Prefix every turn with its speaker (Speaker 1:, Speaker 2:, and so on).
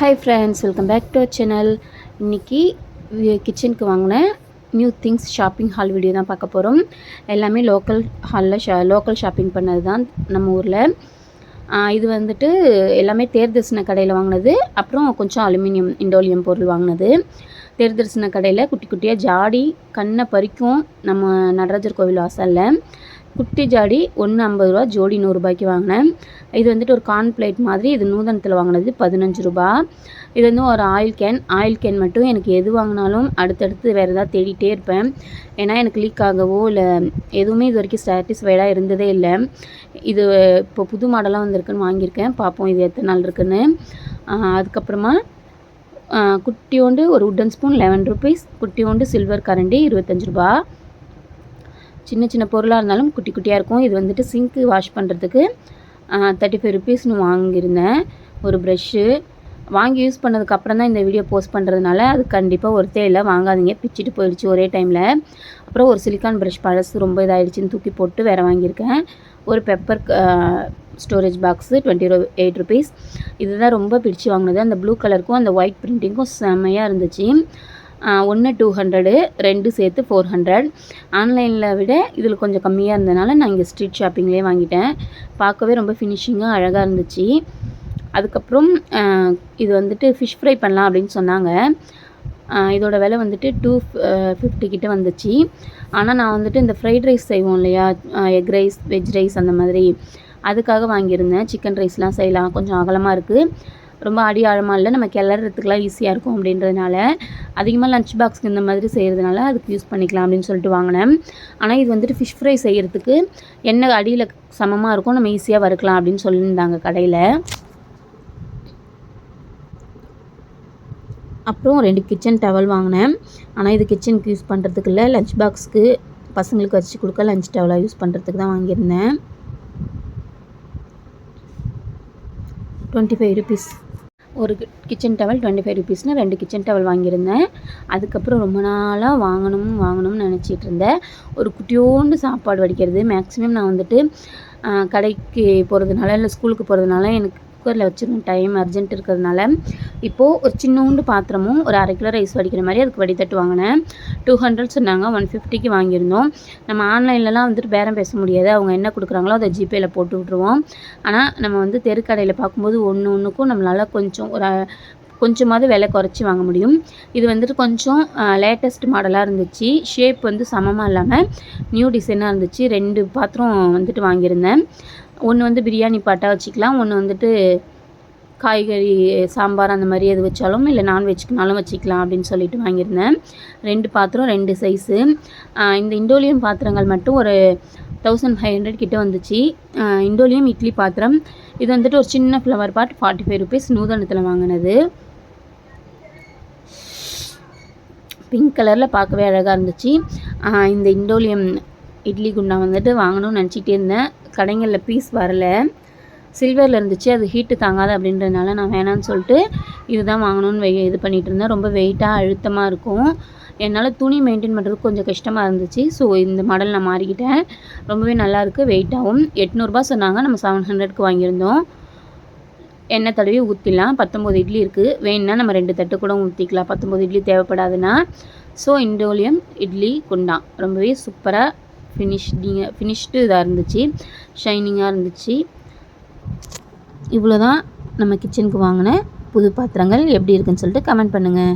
Speaker 1: Hi friends welcome back to channel இன்றைக்கி கிச்சனுக்கு வாங்கின new things shopping haul video தான் பார்க்க போகிறோம் எல்லாமே லோக்கல் ஹாலில் ஷா லோக்கல் ஷாப்பிங் பண்ணது தான் நம்ம ஊரில். இது வந்துட்டு எல்லாமே தேர்தர்சன கடையில் வாங்கினது. அப்புறம் கொஞ்சம் அலுமினியம் இண்டோலியம் பொருள் வாங்கினது. தேர்தர்சன கடையில் குட்டி குட்டியாக ஜாடி கண்ணை பறிக்கும் நம்ம நடராஜர் கோவில் வாசலில். குட்டி ஜாடி ஒன்று ஐம்பது ரூபா ஜோடி நூறுரூபாய்க்கு வாங்கினேன். இது வந்துட்டு ஒரு கார்ன் பிளேட் மாதிரி. இது நூதனத்தில் வாங்கினது பதினஞ்சு ரூபா. இது வந்து ஒரு ஆயில் கேன். ஆயில் கேன் மட்டும் எனக்கு எது வாங்கினாலும் அடுத்தடுத்து வேறு எதாவது தேடிட்டே இருப்பேன். ஏன்னா எனக்கு லீக் ஆகவோ இல்லை எதுவுமே இது வரைக்கும் சாட்டிஸ்ஃபைடாக இருந்ததே இல்லை. இது இப்போ புது மாடலாக வந்திருக்குன்னு வாங்கியிருக்கேன். பார்ப்போம் இது எத்தனை நாள் இருக்குன்னு. அதுக்கப்புறமா குட்டியோண்டு ஒரு உட்டன் ஸ்பூன் லெவன் ருபீஸ் குட்டியோண்டு சில்வர் கரண்டி இருபத்தஞ்சி ரூபா. சின்ன சின்ன பொருளாக இருந்தாலும் குட்டி குட்டியாக இருக்கும். இது வந்துட்டு சிங்க்கு வாஷ் பண்ணுறதுக்கு தேர்ட்டி ஃபைவ் ருபீஸ்னு வாங்கியிருந்தேன். ஒரு ப்ரெஷ்ஷு வாங்கி யூஸ் பண்ணதுக்கப்புறம் தான் இந்த வீடியோ போஸ்ட் பண்ணுறதுனால அது கண்டிப்பாக ஒருத்தே இல்லை வாங்காதீங்க. பிச்சுட்டு போயிடுச்சு ஒரே டைமில் அப்புறம் ஒரு சிலிக்கான் ப்ரஷ் பழசு ரொம்ப இதாகிடுச்சின்னு தூக்கி போட்டு வேறு வாங்கியிருக்கேன். ஒரு பெப்பர் ஸ்டோரேஜ் பாக்ஸு டுவெண்ட்டி ரூ எயிட் ருபீஸ் இதுதான் ரொம்ப பிடிச்சி வாங்கினது. அந்த ப்ளூ கலருக்கும் அந்த ஒயிட் பிரிண்டிங்கும் செம்மையாக இருந்துச்சு. ஒன்று டூ ஹண்ட்ரடு ரெண்டு சேர்த்து ஃபோர் ஹண்ட்ரட் ஆன்லைனில் விட இதில் கொஞ்சம் கம்மியாக இருந்ததுனால நான் இங்கே ஸ்ட்ரீட் ஷாப்பிங்லேயே வாங்கிட்டேன். பார்க்கவே ரொம்ப ஃபினிஷிங்காக அழகாக இருந்துச்சு. அதுக்கப்புறம் இது வந்துட்டு ஃபிஷ் ஃப்ரை பண்ணலாம் அப்படின்னு சொன்னாங்க. இதோட விலை வந்துட்டு டூ ஃபிஃப்டி கிட்டே வந்துச்சு. ஆனால் நான் வந்துட்டு இந்த ஃப்ரைட் ரைஸ் செய்வோம் இல்லையா? எக் ரைஸ் வெஜ் ரைஸ் அந்த மாதிரி. அதுக்காக வாங்கியிருந்தேன். சிக்கன் ரைஸ்லாம் செய்யலாம். கொஞ்சம் அகலமாக இருக்குது ரொம்ப அடி ஆழமாக இல்லை நம்ம கிளறதுக்குலாம் ஈஸியாக இருக்கும் அப்படின்றதுனால அதிகமாக லஞ்ச் பாக்ஸ்க்கு இந்த மாதிரி செய்கிறதுனால அதுக்கு யூஸ் பண்ணிக்கலாம் அப்படின்னு சொல்லிட்டு வாங்கினேன். ஆனால் இது வந்துட்டு ஃபிஷ் ஃப்ரை செய்கிறதுக்கு எண்ணெய் அடியில் சமமாக இருக்கும் நம்ம ஈஸியாக வறுக்கலாம் அப்படின்னு சொல்லியிருந்தாங்க கடையில். அப்புறம் ரெண்டு கிச்சன் டவல் வாங்கினேன். ஆனால் இது கிச்சனுக்கு யூஸ் பண்ணுறதுக்கு இல்லை லஞ்ச் பாக்ஸ்க்கு பசங்களுக்கு வச்சு கொடுக்க லஞ்ச் டவலாக யூஸ் பண்ணுறதுக்கு தான் வாங்கியிருந்தேன். டுவெண்ட்டி ஃபைவ் ருபீஸ் ஒரு கிச்சன் டவல் டுவெண்ட்டி ஃபைவ் ருபீஸ்னு ரெண்டு கிச்சன் டவல் வாங்கியிருந்தேன். அதுக்கப்புறம் ரொம்ப நாளாக வாங்கணும் வாங்கணும்னு நினச்சிட்டு இருந்தேன். ஒரு குட்டியோண்டு சாப்பாடு வடிக்கிறது. மேக்ஸிமம் நான் வந்துட்டு கடைக்கு போகிறதுனால இல்லை ஸ்கூலுக்கு போகிறதுனால எனக்கு குக்கரில் வச்சுருந்த டைம் அர்ஜென்ட் இருக்கிறதுனால. இப்போது ஒரு சின்னோண்டு பாத்திரமும் ஒரு அரை கிலோ ரைஸ் வடிக்கிற மாதிரி அதுக்கு வடித்தட்டு வாங்கினேன். டூ ஹண்ட்ரட் சொன்னாங்க ஒன் ஃபிஃப்டிக்கு வாங்கியிருந்தோம். நம்ம ஆன்லைன்லலாம் வந்துட்டு பேரம் பேச முடியாது. அவங்க என்ன கொடுக்குறாங்களோ அதை ஜிபேயில் போட்டு விட்ருவோம் ஆனால் நம்ம வந்து தெருக்கடையில் பார்க்கும்போது ஒன்று ஒன்றுக்கும் நம்மளால் கொஞ்சம் ஒரு கொஞ்சமாவது விலை குறைச்சி வாங்க முடியும். இது வந்துட்டு கொஞ்சம் லேட்டஸ்ட் மாடலாக இருந்துச்சு. ஷேப் வந்து சமமாக இல்லாமல் நியூ டிசைனாக இருந்துச்சு. ரெண்டு பாத்திரம் வந்துட்டு வாங்கியிருந்தேன். ஒன்று வந்து பிரியாணி பாட்டாக வச்சுக்கலாம். ஒன்று வந்துட்டு காய்கறி சாம்பார் அந்த மாதிரி எது வச்சாலும் இல்லை நான்வெஜ்க்குனாலும் வச்சுக்கலாம் அப்படின்னு சொல்லிட்டு வாங்கியிருந்தேன். ரெண்டு பாத்திரம் ரெண்டு சைஸு இந்த இண்டோலியம் பாத்திரங்கள் மட்டும் ஒரு தௌசண்ட் ஃபைவ் ஹண்ட்ரட் கிட்டே வந்துச்சு. இண்டோலியம் இட்லி பாத்திரம். இது வந்துட்டு ஒரு சின்ன flower pot forty five rupees நூதனத்தில் வாங்கினது. பிங்க் கலரில் பார்க்கவே அழகாக இருந்துச்சு. இந்த இண்டோலியம் இட்லி குண்டா வந்துட்டு வாங்கணும்னு நினச்சிட்டே இருந்தேன். கடைங்களில் பீஸ் வரல. சில்வரில் இருந்துச்சு அது ஹீட்டு தாங்காது அப்படின்றதுனால நான் வேணான்னு சொல்லிட்டு இதுதான் வாங்கணும்னு வெ இது பண்ணிகிட்டு இருந்தேன். ரொம்ப வெயிட்டாக அழுத்தமாக இருக்கும். என்னால் துணி மெயின்டைன் பண்ணுறதுக்கு கொஞ்சம் கஷ்டமாக இருந்துச்சு. ஸோ இந்த மாடல் நான் மாறிக்கிட்டேன். ரொம்பவே நல்லாயிருக்கு வெயிட்டாகவும் எட்நூறுபா சொன்னாங்க. நம்ம செவன் ஹண்ட்ரட்க்கு வாங்கியிருந்தோம். எண்ணெய் தடவி ஊற்றிடலாம் பத்தொம்போது இட்லி இருக்குது வேணுன்னா நம்ம ரெண்டு தட்டு கூட ஊற்றிக்கலாம் பத்தொம்போது இட்லி தேவைப்படாதுன்னா. ஸோ இண்டோலியம் இட்லி குண்டா. ரொம்பவே சூப்பராக ஃபினிஷ்டிங்க ஃபினிஷ்டு இதாக இருந்துச்சு. ஷைனிங்காக இருந்துச்சு. இவ்வளோ தான் நம்ம கிச்சனுக்கு வாங்கின புது பாத்திரங்கள் எப்படி இருக்குன்னு சொல்லிட்டு கமெண்ட் பண்ணுங்கள்